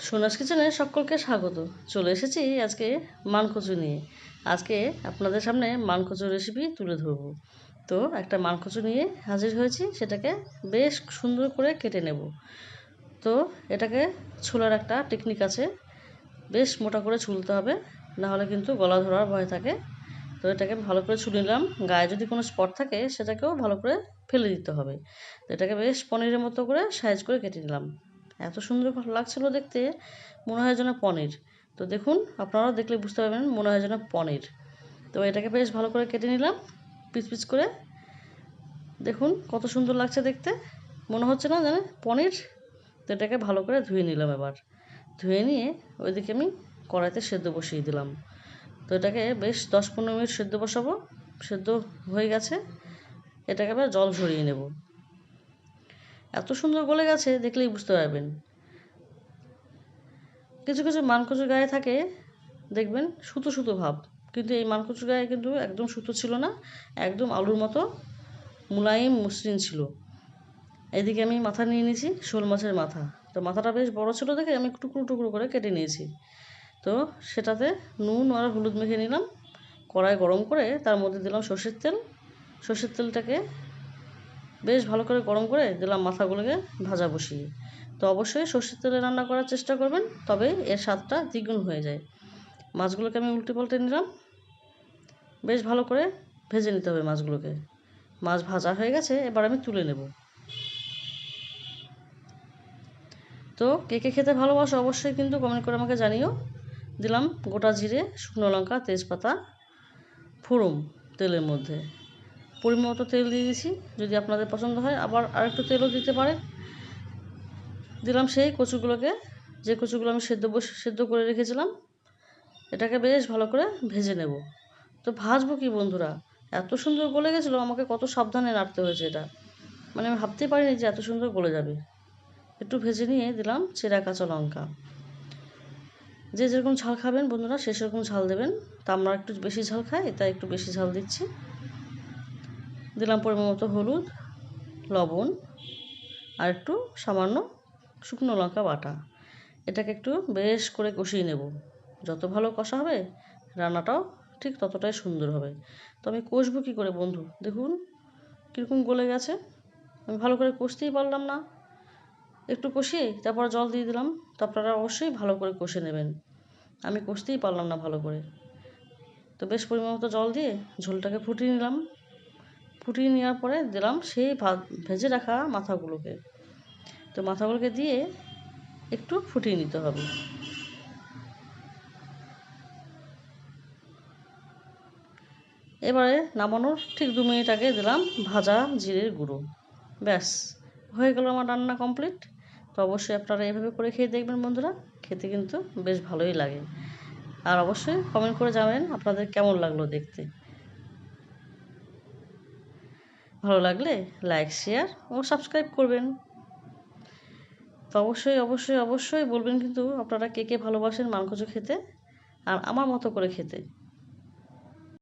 সোনাস কিচেনে সকলকে স্বাগত। চলে এসেছি আজকে মানকচু নিয়ে। আজকে আপনাদের সামনে মানকচু রেসিপি তুলে ধরবো। তো একটা মানকচু নিয়ে হাজির হয়েছি, সেটাকে বেশ সুন্দর করে কেটে নেব। তো এটাকে ছোলার একটা টেকনিক আছে। বেশ মোটা করে ছুলতে হবে, নাহলে কিন্তু গলা ধরার ভয় থাকে। তো এটাকে ভালো করে ছুলে নিলাম। গায়ে যদি কোনো স্পট থাকে, সেটাকেও ভালো করে ফেলে দিতে হবে। তো এটাকে বেশ পনিরের মতো করে সাইজ করে কেটে নিলাম। এত সুন্দর লাগছিল দেখতে। মনে হয় যেন পনির। তো দেখুন, আপনারাও দেখলে বুঝতে পারবেন মনে হয় যেন পনির। তো এটাকে বেশ ভালো করে কেটে নিলাম, পিস পিস করে। দেখুন, কত সুন্দর লাগছে দেখতে। মনে হচ্ছে না জানে পনির? তো এটাকে ভালো করে ধুয়ে নিলাম এবার। ধুয়ে নিয়ে ওইদিকে আমি কড়াইতে সেদ্ধ বসিয়ে দিলাম। তো এটাকে বেশ দশ পনেরো মিনিট সেদ্ধ বসাবো। সেদ্ধ হয়ে গেছে। এটাকে এবার জল ঝরিয়ে নেব। এত সুন্দর গলে গেছে, দেখলেই বুঝতে পারবেন। কিছু কিছু মানকচুর গায়ে থাকে, দেখবেন, সুতো সুতো ভাব। কিন্তু এই মানকচুর গায়ে কিন্তু একদম সুতো ছিল না, একদম আলুর মতো মুলায়ম মসৃণ ছিল। এদিকে আমি মাথা নিয়ে নিয়েছি, শোল মাছের মাথা। তো মাথাটা বেশ বড় ছিল দেখে আমি টুকরো টুকরো করে কেটে নিয়েছি। তো সেটাতে নুন আর হলুদ মেখে নিলাম, কড়াই গরম করে তার মধ্যে দিলাম সর্ষের তেল। সর্ষের তেলটাকে বেশ ভালো করে গরম করে দিলাম মাথাগুলোকে ভাজা বসিয়ে। তো অবশ্যই সর্ষের তেলে রান্না করার চেষ্টা করবেন, তবে এর স্বাদটা দ্বিগুণ হয়ে যায়। মাছগুলোকে আমি উল্টে পাল্টে নিলাম। বেশ ভালো করে ভেজে নিতে হবে মাছগুলোকে। মাছ ভাজা হয়ে গেছে, এবার আমি তুলে নেব। তো কে কে খেতে ভালোবাসো অবশ্যই কিন্তু কমেন্ট করে আমাকে জানিও। দিলাম গোটা জিরে, শুকনো লঙ্কা, তেজপাতা, ফোড়ন তেলের মধ্যে। পরিমাণ মতো তেল দিয়ে দিয়েছি, যদি আপনাদের পছন্দ হয়। আবার আরেকটু তেলও দিতে পারে দিলাম সেই কচুগুলোকে, যে কচুগুলো আমি সেদ্ধ সেদ্ধ করে রেখেছিলাম, এটাকে বেশ ভালো করে ভেজে নেব। তো ভাজবো কি বন্ধুরা? এত সুন্দর গলে গেছিল, আমাকে কত সাবধানে নাড়তে হয়েছে এটা। মানে আমি ভাবতেই পারিনি যে এত সুন্দর গলে যাবে। একটু ভেজে নিয়ে দিলাম চেরা কাঁচা লঙ্কা। যে যেরকম ঝাল খাবেন বন্ধুরা, সে সেরকম ঝাল দেবেন। তা আমরা একটু বেশি ঝাল খাই, তাই একটু বেশি ঝাল দিচ্ছি। দিলাম পরিমাণ মতো হলুদ, লবণ আর একটু সামান্য শুকনো লঙ্কা বাটা। এটাকে একটু বেশ করে কষিয়ে নেব। যত ভালো কষা হবে, রান্নাটাও ঠিক ততটাই সুন্দর হবে। তো আমি কষবো কী করে বন্ধু? দেখুন কীরকম গলে গেছে। আমি ভালো করে কষতেই পারলাম না। একটু কষিয়ে তারপর জল দিয়ে দিলাম। তো আপনারা অবশ্যই ভালো করে কষে নেবেন। আমি কষতেই পারলাম না ভালো করে। তো বেশ পরিমাণ মতো জল দিয়ে ঝোলটাকে ফুটিয়ে নিলাম। ফুটিয়ে নেওয়ার পরে দিলাম সেই ভেজে রাখা মাথাগুলোকে। তো মাথাগুলোকে দিয়ে একটু ফুটিয়ে নিতে হবে। এবারে নামানোর ঠিক দু মিনিট আগে দিলাম ভাজা জিরের গুঁড়ো। ব্যাস, হয়ে গেল আমার রান্না কমপ্লিট। তো অবশ্যই আপনারা এভাবে করে খেয়ে দেখবেন বন্ধুরা, খেতে কিন্তু বেশ ভালোই লাগে। আর অবশ্যই কমেন্ট করে জানাবেন আপনাদের কেমন লাগল দেখতে। ভালো লাগলে লাইক শেয়ার এবং সাবস্ক্রাইব করবেন। তো অবশ্যই অবশ্যই অবশ্যই বলবেন কিন্তু আপনারা কে কে ভালোবাসেন মাংস খেতে আর আমার মতো করে খেতে।